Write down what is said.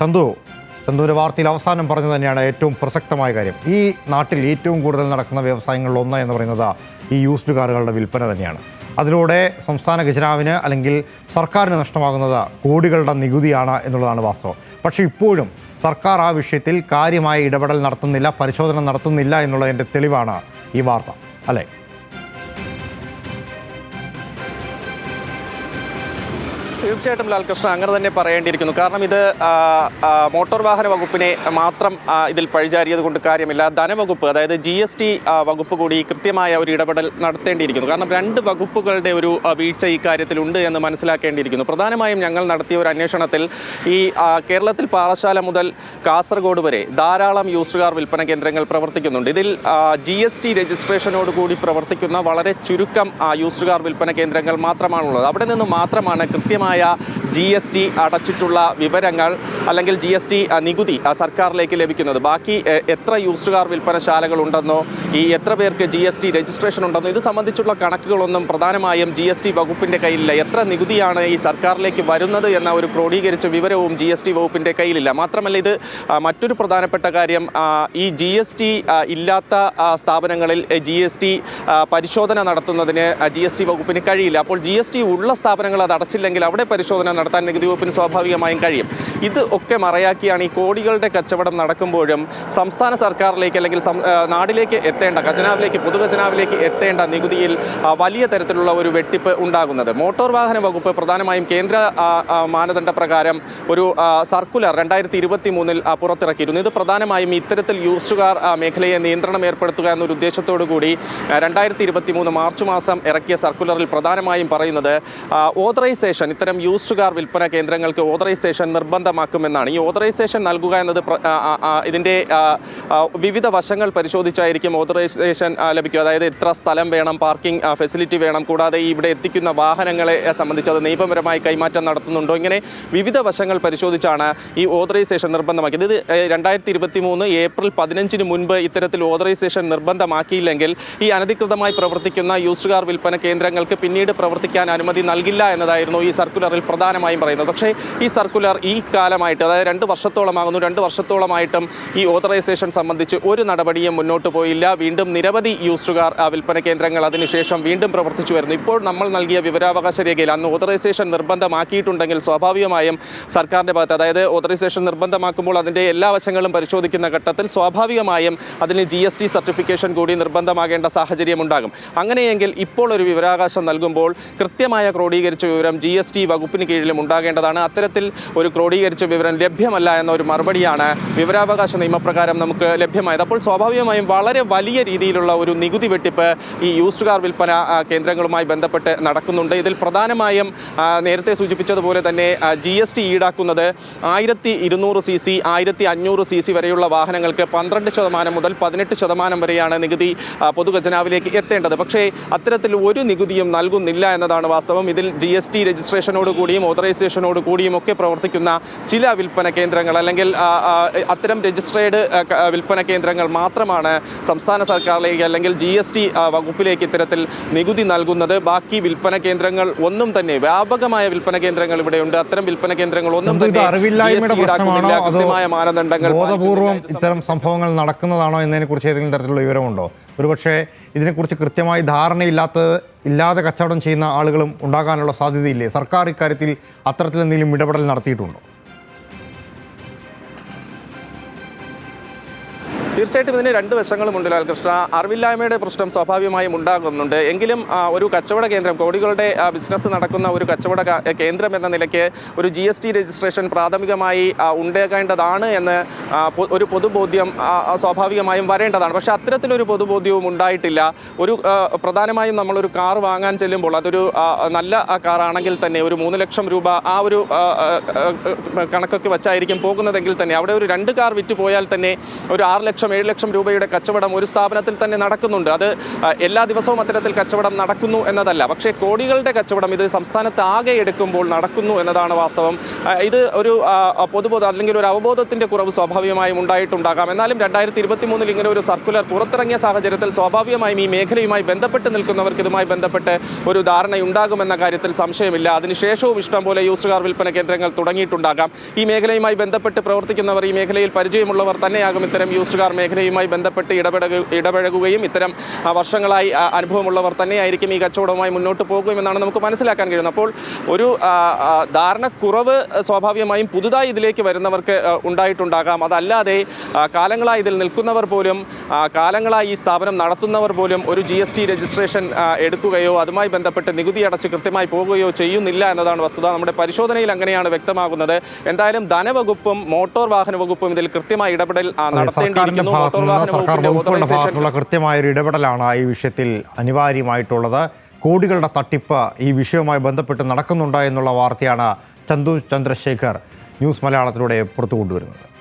ചന്തു ചന്തുവിന്റെ വാർത്തയിൽ അവസാനം പറഞ്ഞു തന്നെയാണ് ഏറ്റവും പ്രസക്തമായ കാര്യം. ഈ നാട്ടിൽ ഏറ്റവും കൂടുതൽ നടക്കുന്ന വ്യവസായങ്ങളിൽ ഒന്ന് എന്ന് പറയുന്നത് ഈ യൂസ്ഡ് കാറുകളുടെ വിൽപ്പന തന്നെയാണ്. അതിലൂടെ സംസ്ഥാന ഖജനാവിന് അല്ലെങ്കിൽ സർക്കാരിന് നഷ്ടമാകുന്നത് കോടികളുടെ നികുതിയാണ് എന്നുള്ളതാണ് വാസ്തവം. പക്ഷേ ഇപ്പോഴും സർക്കാർ ആ വിഷയത്തിൽ കാര്യമായ ഇടപെടൽ നടത്തുന്നില്ല പരിശോധന നടത്തുന്നില്ല എന്നുള്ളതിന്റെ തെളിവാണ് ഈ വാർത്ത അല്ലേ? തീർച്ചയായിട്ടും ലാൽകൃഷ്ണ അങ്ങനെ തന്നെ പറയേണ്ടിയിരിക്കുന്നു. കാരണം ഇത് മോട്ടോർ വാഹന വകുപ്പിനെ മാത്രം ഇതിൽ പഴിചാരിയത് കൊണ്ട് കാര്യമില്ല. ധനവകുപ്പ് അതായത് ജി എസ് ടി വകുപ്പ് കൂടി കൃത്യമായ ഒരു ഇടപെടൽ നടത്തേണ്ടിയിരിക്കുന്നു. കാരണം രണ്ട് വകുപ്പുകളുടെ ഒരു വീഴ്ച ഈ കാര്യത്തിലുണ്ട് എന്ന് മനസ്സിലാക്കേണ്ടിയിരിക്കുന്നു. പ്രധാനമായും ഞങ്ങൾ നടത്തിയ ഒരു അന്വേഷണത്തിൽ ഈ കേരളത്തിൽ പാറശാല മുതൽ കാസർഗോഡ് വരെ ധാരാളം യൂസ്ഡ് കാർ വിൽപ്പന കേന്ദ്രങ്ങൾ പ്രവർത്തിക്കുന്നുണ്ട്. ഇതിൽ ജി എസ് ടി രജിസ്ട്രേഷനോട് കൂടി പ്രവർത്തിക്കുന്ന വളരെ ചുരുക്കം ആ, യൂസ്ഡ് കാർ വിൽപ്പന കേന്ദ്രങ്ങൾ മാത്രമാണുള്ളത്. അവിടെ നിന്ന് മാത്രമാണ് കൃത്യമായ や ജി എസ് ടി അടച്ചിട്ടുള്ള വിവരങ്ങൾ അല്ലെങ്കിൽ ജി എസ് ടി നികുതി സർക്കാരിലേക്ക് ലഭിക്കുന്നത്. ബാക്കി എത്ര യൂസ്ഡ് കാർ വിൽപ്പനശാലകൾ ഉണ്ടെന്നോ ഈ എത്ര പേർക്ക് ജി എസ് ടി രജിസ്ട്രേഷൻ ഉണ്ടെന്നോ ഇത് സംബന്ധിച്ചുള്ള കണക്കുകളൊന്നും പ്രധാനമായും ജി എസ് ടി വകുപ്പിന്റെ കയ്യിലില്ല. എത്ര നികുതിയാണ് ഈ സർക്കാരിലേക്ക് വരുന്നത് എന്ന ഒരു ക്രോഡീകരിച്ച വിവരവും ജി എസ് ടി വകുപ്പിന്റെ കയ്യിലില്ല. മാത്രമല്ല ഇത് മറ്റൊരു പ്രധാനപ്പെട്ട കാര്യം ഈ ജി എസ് ടി ഇല്ലാത്ത സ്ഥാപനങ്ങളിൽ ജി എസ് ടി പരിശോധന നടത്തുന്നതിന് ജി എസ് ടി വകുപ്പിന് കഴിയില്ല. അപ്പോൾ ജി എസ് ടി ഉള്ള സ്ഥാപനങ്ങൾ അത് അടച്ചില്ലെങ്കിൽ അവിടെ പരിശോധന നടത്താൻ നികുതി വകുപ്പിന് സ്വാഭാവികമായും കഴിയും. ഇത് ഒക്കെ മറയാക്കിയാണ് ഈ കോടികളുടെ കച്ചവടം നടക്കുമ്പോഴും സംസ്ഥാന സർക്കാരിലേക്ക് അല്ലെങ്കിൽ നാടിലേക്ക് എത്തേണ്ട ഖജനാവിലേക്ക് പൊതുഖജനാവിലേക്ക് എത്തേണ്ട നികുതിയിൽ വലിയ തരത്തിലുള്ള ഒരു വെട്ടിപ്പ് ഉണ്ടാകുന്നത്. മോട്ടോർ വാഹന വകുപ്പ് പ്രധാനമായും കേന്ദ്ര മാനദണ്ഡ പ്രകാരം ഒരു സർക്കുലർ രണ്ടായിരത്തി ഇരുപത്തി മൂന്നിൽ പുറത്തിറക്കിയിരുന്നു. ഇത് പ്രധാനമായും ഇത്തരത്തിൽ യൂസ്ഡ് കാർ മേഖലയെ നിയന്ത്രണം ഏർപ്പെടുത്തുക എന്നൊരു ഉദ്ദേശത്തോടു കൂടി രണ്ടായിരത്തി ഇരുപത്തി മൂന്ന് മാർച്ച് മാസം ഇറക്കിയ സർക്കുലറിൽ പ്രധാനമായും പറയുന്നത് ഓതറൈസേഷൻ ഇത്തരം യൂസ്ഡ് കാർ വിൽപ്പന കേന്ദ്രങ്ങൾക്ക് ഓതറൈസേഷൻ നിർബന്ധമാക്കുമെന്നാണ് ഈ ഓതറൈസേഷൻ നൽകുക എന്നത് ഇതിന്റെ വിവിധ വശങ്ങൾ പരിശോധിച്ചായിരിക്കും ഓതറൈസേഷൻ ലഭിക്കുക. അതായത് എത്ര സ്ഥലം വേണം പാർക്കിംഗ് ഫെസിലിറ്റി വേണം. കൂടാതെ ഇവിടെ എത്തിക്കുന്ന വാഹനങ്ങളെ സംബന്ധിച്ച് അത് നിയമപരമായി കൈമാറ്റം നടത്തുന്നുണ്ടോ? ഇങ്ങനെ വിവിധ വശങ്ങൾ പരിശോധിച്ചാണ് ഈ ഓതറൈസേഷൻ നിർബന്ധമാക്കിയത്. ഇത് രണ്ടായിരത്തി ഇരുപത്തി മൂന്ന് ഏപ്രിൽ പതിനഞ്ചിന് മുൻപ് ഇത്തരത്തിൽ ഓതറൈസേഷൻ നിർബന്ധമാക്കിയില്ലെങ്കിൽ ഈ അനധികൃതമായി പ്രവർത്തിക്കുന്ന യൂസ്ഡ് കാർ വിൽപ്പന കേന്ദ്രങ്ങൾക്ക് പിന്നീട് പ്രവർത്തിക്കാൻ അനുമതി നൽകില്ല എന്നതായിരുന്നു ഈ സർക്കുലറിൽ പ്രധാനമായും പറയുന്നത്. പക്ഷേ ഈ സർക്കുലർ ഈ കാലമായിട്ട് അതായത് രണ്ട് വർഷത്തോളമാകുന്നു. രണ്ട് വർഷത്തോളമായിട്ടും ഈ ഓതറൈസേഷൻ സംബന്ധിച്ച് ഒരു നടപടിയും മുന്നോട്ട് പോയില്ല. വീണ്ടും നിരവധി യൂസുകാർ കാർ വിൽപ്പന കേന്ദ്രങ്ങൾ അതിനുശേഷം വീണ്ടും പ്രവർത്തിച്ചു വരുന്നു. ഇപ്പോൾ നമ്മൾ നൽകിയ വിവരാവകാശ രേഖയിൽ അന്ന് ഓതറൈസേഷൻ നിർബന്ധമാക്കിയിട്ടുണ്ടെങ്കിൽ സ്വാഭാവികമായും സർക്കാരിന്റെ ഭാഗത്ത് അതായത് ഓതറൈസേഷൻ നിർബന്ധമാക്കുമ്പോൾ അതിന്റെ എല്ലാ വശങ്ങളും പരിശോധിക്കുന്ന ഘട്ടത്തിൽ സ്വാഭാവികമായും അതിന് ജി എസ് ടി സർട്ടിഫിക്കേഷൻ കൂടി നിർബന്ധമാകേണ്ട സാഹചര്യം ഉണ്ടാകും. അങ്ങനെയെങ്കിൽ ഇപ്പോൾ ഒരു വിവരാവകാശം നൽകുമ്പോൾ കൃത്യമായ ക്രോഡീകരിച്ച വിവരം ജി എസ് ടി വകുപ്പിന് കീഴിലും ഉണ്ടാകേണ്ടതാണ്. അത്തരത്തിൽ ഒരു ക്രോഡീകരിച്ച വിവരം ലഭ്യമല്ല എന്ന ഒരു മറുപടിയാണ് വിവരാവകാശ നിയമപ്രകാരം നമുക്ക് ലഭ്യമായത്. അപ്പോൾ സ്വാഭാവികമായും വളരെ വലിയ രീതിയിലുള്ള ഒരു നികുതി വെട്ടിപ്പ് ഈ യൂസ്ഡ് കാർ വിൽപ്പന കേന്ദ്രങ്ങളുമായി ബന്ധപ്പെട്ട് നടക്കുന്നുണ്ട്. ഇതിൽ പ്രധാനമായും നേരത്തെ സൂചിപ്പിച്ചതുപോലെ തന്നെ ജി എസ് ടി ഈടാക്കുന്നത് ആയിരത്തി ഇരുന്നൂറ് സി സി ആയിരത്തി അഞ്ഞൂറ് സി സി വരെയുള്ള വാഹനങ്ങൾക്ക് പന്ത്രണ്ട് ശതമാനം മുതൽ പതിനെട്ട് ശതമാനം വരെയാണ് നികുതി പൊതുഖജനാവിലേക്ക് എത്തേണ്ടത്. പക്ഷേ അത്തരത്തിൽ ഒരു നികുതിയും നൽകുന്നില്ല എന്നതാണ് വാസ്തവം. ഇതിൽ ജി എസ് ടി രജിസ്ട്രേഷനോട് കൂടിയും ഓതറൈസേഷനോട് കൂടിയും ഒക്കെ പ്രവർത്തിക്കുന്ന ചില വിൽപ്പന കേന്ദ്രങ്ങൾ അല്ലെങ്കിൽ അത്തരം രജിസ്ട്രേഡ് വിൽപ്പന കേന്ദ്രങ്ങൾ മാത്രമാണ് സംസ്ഥാന സർക്കാരിലേക്ക് അല്ലെങ്കിൽ ജി എസ് ടി വകുപ്പിലേക്ക് ഇത്തരത്തിൽ നികുതി നൽകുന്നത്. ബാക്കി വിൽപ്പന കേന്ദ്രങ്ങൾ ഒന്നും തന്നെ വ്യാപകമായ വിൽപ്പന കേന്ദ്രങ്ങൾ ഇവിടെയുണ്ട്. അത്തരം വിൽപ്പന കേന്ദ്രങ്ങൾ ഒന്നും തന്നെ കൃത്യമായ മാനദണ്ഡങ്ങൾ ബോധപൂർവം ഇത്തരം സംഭവങ്ങൾ നടക്കുന്നതാണോ എന്നതിനെ കുറിച്ച് ഏതെങ്കിലും തരത്തിലുള്ള വിവരമുണ്ടോ? ഒരുപക്ഷെ ഇതിനെക്കുറിച്ച് കൃത്യമായി ധാരണയില്ലാത്ത ഇല്ലാതെ കച്ചവടം ചെയ്യുന്ന ആളുകളും ഉണ്ടാകാനുള്ള സാധ്യതയില്ലേ? സർക്കാർ ഇക്കാര്യത്തിൽ അത്തരത്തിലെന്തെങ്കിലും ഇടപെടൽ നടത്തിയിട്ടുണ്ടോ? തീർച്ചയായിട്ടും ഇതിന് രണ്ട് വശങ്ങളുമുണ്ട് ലാൽകൃഷ്ണ. അറിവില്ലായ്മയുടെ പ്രശ്നം സ്വാഭാവികമായും ഉണ്ടാകുന്നുണ്ട്. എങ്കിലും ഒരു കച്ചവട കേന്ദ്രം കോടികളുടെ ബിസിനസ് നടക്കുന്ന ഒരു കച്ചവട കേന്ദ്രം എന്ന നിലയ്ക്ക് ഒരു ജി എസ് ടി രജിസ്ട്രേഷൻ പ്രാഥമികമായി ഉണ്ടാകേണ്ടതാണ് എന്ന് ഒരു പൊതുബോധ്യം സ്വാഭാവികമായും വരേണ്ടതാണ്. പക്ഷേ അത്തരത്തിലൊരു പൊതുബോധ്യവും ഉണ്ടായിട്ടില്ല. ഒരു പ്രധാനമായും നമ്മളൊരു കാർ വാങ്ങാൻ ചെല്ലുമ്പോൾ അതൊരു നല്ല കാറാണെങ്കിൽ തന്നെ ഒരു മൂന്ന് ലക്ഷം രൂപ ആ ഒരു കണക്കൊക്കെ വെച്ചായിരിക്കും പോകുന്നതെങ്കിൽ തന്നെ അവിടെ ഒരു രണ്ട് കാർ വിറ്റ് പോയാൽ തന്നെ ഒരു ആറ് ലക്ഷം ലക്ഷം ഏഴ് ലക്ഷം രൂപയുടെ കച്ചവടം ഒരു സ്ഥാപനത്തിൽ തന്നെ നടക്കുന്നുണ്ട്. അത് എല്ലാ ദിവസവും അത്തരത്തിൽ കച്ചവടം നടക്കുന്നു എന്നതല്ല. പക്ഷേ കോടികളുടെ കച്ചവടം ഇത് സംസ്ഥാനത്ത് ആകെ എടുക്കുമ്പോൾ നടക്കുന്നു എന്നതാണ് വാസ്തവം. ഇത് ഒരു പൊതുബോധം അല്ലെങ്കിൽ ഒരു അവബോധത്തിന്റെ കുറവ് സ്വാഭാവികമായും ഉണ്ടായിട്ടുണ്ടാകാം. എന്നാലും രണ്ടായിരത്തി ഇരുപത്തി മൂന്നിൽ ഇങ്ങനെ ഒരു സർക്കുലർ പുറത്തിറങ്ങിയ സാഹചര്യത്തിൽ സ്വാഭാവികമായും ഈ മേഖലയുമായി ബന്ധപ്പെട്ട് നിൽക്കുന്നവർക്ക് ഇതുമായി ബന്ധപ്പെട്ട് ഒരു ധാരണയുണ്ടാകുമെന്ന കാര്യത്തിൽ സംശയമില്ല. അതിനുശേഷവും ഇഷ്ടംപോലെ യൂസ്ഡ് കാർ വിൽപ്പന കേന്ദ്രങ്ങൾ തുടങ്ങിയിട്ടുണ്ടാകാം. ഈ മേഖലയുമായി ബന്ധപ്പെട്ട് പ്രവർത്തിക്കുന്നവർ ഈ മേഖലയിൽ പരിചയമുള്ളവർ തന്നെയാകും ഇത്തരം യൂസ്ഡ് കാർ മേഖലയുമായി ബന്ധപ്പെട്ട് ഇടപെടുക ഇടപഴകുകയും ഇത്തരം വർഷങ്ങളായി അനുഭവമുള്ളവർ തന്നെയായിരിക്കും ഈ കച്ചവടവുമായി മുന്നോട്ട് പോകുമെന്നാണ് നമുക്ക് മനസ്സിലാക്കാൻ കഴിയുന്നത്. അപ്പോൾ ഒരു ധാരണക്കുറവ് സ്വാഭാവികമായും പുതുതായി ഇതിലേക്ക് വരുന്നവർക്ക് ഉണ്ടായിട്ടുണ്ടാകാം. അതല്ലാതെ കാലങ്ങളായി ഇതിൽ നിൽക്കുന്നവർ പോലും കാലങ്ങളായി ഈ സ്ഥാപനം നടത്തുന്നവർ പോലും ഒരു ജി എസ് ടി രജിസ്ട്രേഷൻ എടുക്കുകയോ അതുമായി ബന്ധപ്പെട്ട് നികുതി അടച്ച് കൃത്യമായി പോകുകയോ ചെയ്യുന്നില്ല എന്നതാണ് വസ്തുത. നമ്മുടെ പരിശോധനയിൽ അങ്ങനെയാണ് വ്യക്തമാകുന്നത്. എന്തായാലും ധനവകുപ്പും മോട്ടോർ വാഹന വകുപ്പും ഇതിൽ കൃത്യമായി ഇടപെടൽ നടത്തേണ്ടിയിരിക്കുന്നു. ഭാഗത്തു മോട്ടോർ നിന്ന് വാഹന സർക്കാർ വകുപ്പുകളുടെ ഭാഗത്തുള്ള കൃത്യമായ ഒരു ഇടപെടലാണ് ഈ വിഷയത്തിൽ അനിവാര്യമായിട്ടുള്ളത്. കോടികളുടെ തട്ടിപ്പ് ഈ വിഷയവുമായി ബന്ധപ്പെട്ട് നടക്കുന്നുണ്ട് എന്നുള്ള വാർത്തയാണ് ചന്തു ചന്ദ്രശേഖർ ന്യൂസ് മലയാളത്തിലൂടെ പുറത്തു കൊണ്ടുവരുന്നത്